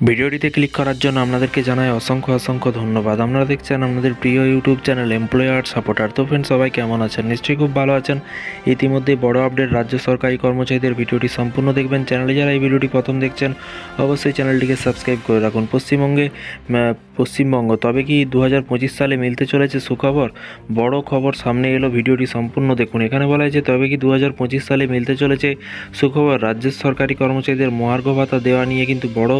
ভিডিওটিতে ক্লিক করার জন্য আপনাদেরকে জানাই অসংখ্য অসংখ্য ধন্যবাদ। আপনারা দেখছেন আপনাদের প্রিয় ইউটিউব চ্যানেল এমপ্লয়ার সাপোর্টার। তো ফ্রেন্ড সবাই কেমন আছেন? নিশ্চয়ই খুব ভালো আছেন। ইতিমধ্যে বড় আপডেট রাজ্য সরকারি কর্মচারীদের ভিডিওটি সম্পূর্ণ দেখবেন। চ্যানেলে যারা এই ভিডিওটি প্রথম দেখছেন, অবশ্যই চ্যানেলটিকে সাবস্ক্রাইব করে রাখুন। পশ্চিমবঙ্গে পশ্চিমবঙ্গ। তবে কি দু হাজার পঁচিশ সালে মিলতে চলেছে সুখবর? বড় খবর সামনে এলো, ভিডিওটি সম্পূর্ণ দেখুন। এখানে বলা হয়েছে, তবে কি দু হাজার পঁচিশ সালে মিলতে চলেছে সুখবর? রাজ্যের সরকারি কর্মচারীদের মহার্ঘ ভাতা দেওয়া নিয়ে কিন্তু বড়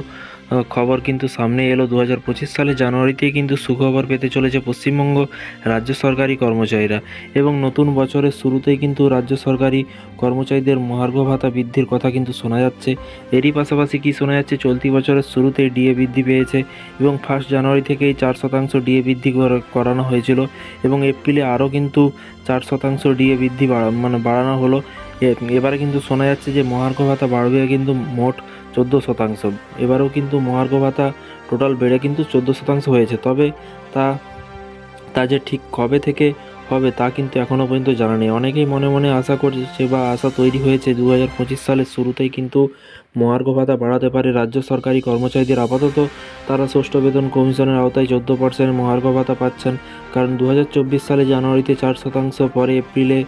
খবর কিন্তু সামনে এলো। দু হাজার পঁচিশ সালে জানুয়ারিতেই কিন্তু সুখবর পেতে চলেছে পশ্চিমবঙ্গ রাজ্য সরকারি কর্মচারীরা। এবং নতুন বছরের শুরুতেই কিন্তু রাজ্য সরকারি কর্মচারীদের মহার্ঘ ভাতা বৃদ্ধির কথা কিন্তু শোনা যাচ্ছে। এরই পাশাপাশি কি শোনা যাচ্ছে, চলতি বছরের শুরুতেই ডিএ বৃদ্ধি পেয়েছে এবং ফার্স্ট থেকেই চার শতাংশ ডিএ বৃদ্ধি করা- করানো হয়েছিল এবং এপ্রিলে আরও কিন্তু চার শতাংশ ডিএ বৃদ্ধি বাড়া- মানে বাড়ানো হলো। এবারে কিন্তু শোনা যাচ্ছে যে মহার্ঘ ভাতা বাড়বে কিন্তু মোট চোদ্দ শতাংশ। এবারেও কিন্তু মহার্ঘ ভাতা টোটাল বেড়ে কিন্তু চোদ্দ শতাংশ হয়েছে। তবে তা তা যে ঠিক কবে থেকে হবে তা কিন্তু এখনও পর্যন্ত জানা নেই। অনেকেই মনে মনে আশা করছে বা আশা তৈরি হয়েছে দু হাজার পঁচিশ সালের শুরুতেই কিন্তু মহার্ঘ ভাতা বাড়াতে পারে রাজ্য সরকারি কর্মচারীদের আপাতত। তারা ষষ্ঠ বেতন কমিশনের আওতায় চোদ্দ পার্সেন্ট মহার্ঘ ভাতা পাচ্ছেন। কারণ দু হাজার চব্বিশ সালে জানুয়ারিতে চার শতাংশ, পরে এপ্রিলে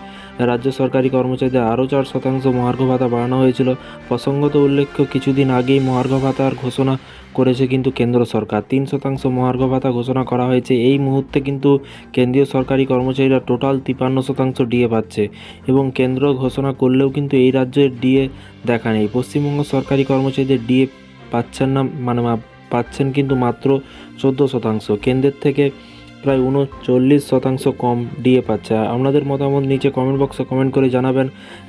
রাজ্য সরকারি কর্মচারীদের আরও চার শতাংশ মহার্ঘ ভাতা বাড়ানো হয়েছিল। প্রসঙ্গত উল্লেখ্য, কিছুদিন আগেই মহার্ঘ ভাতার ঘোষণা করেছে কিন্তু কেন্দ্র সরকার। তিন শতাংশ মহার্ঘ ভাতা ঘোষণা করা হয়েছে। এই মুহূর্তে কিন্তু কেন্দ্রীয় সরকারি কর্মচারীরা টোটাল তিপান্ন শতাংশ ডিএ পাচ্ছে এবং কেন্দ্র ঘোষণা করলেও কিন্তু এই রাজ্যের ডিএ দেখা নেই। পশ্চিমবঙ্গ সরকারি কর্মচারীদের ডিএ পাচ্ছেন না মানে পাচ্ছেন কিন্তু মাত্র চোদ্দ শতাংশ। কেন্দ্রের থেকে প্রায় উনচল্লিশ শতাংশ কম ডিএ পাচ্ছে। আপনাদের মতামত নিচে কমেন্ট বক্সে কমেন্ট করে জানাবেন।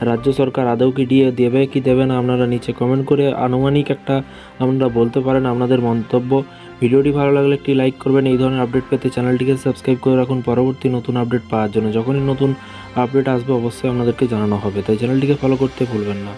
রাজ্য সরকার আদৌ কি ডিএ দেবে কি দেবে না আপনারা নিচে কমেন্ট করে আনুমানিক একটা আপনারা বলতে পারেন আপনাদের মন্তব্য। ভিডিওটি ভালো লাগলে একটি লাইক করবেন। এই ধরনের আপডেট পেতে চ্যানেলটিকে সাবস্ক্রাইব করে রাখুন। পরবর্তী নতুন আপডেট পাওয়ার জন্য। যখনই নতুন আপডেট আসবে, অবশ্যই আপনাদেরকে জানানো হবে। তাই চ্যানেলটিকে ফলো করতে ভুলবেন না।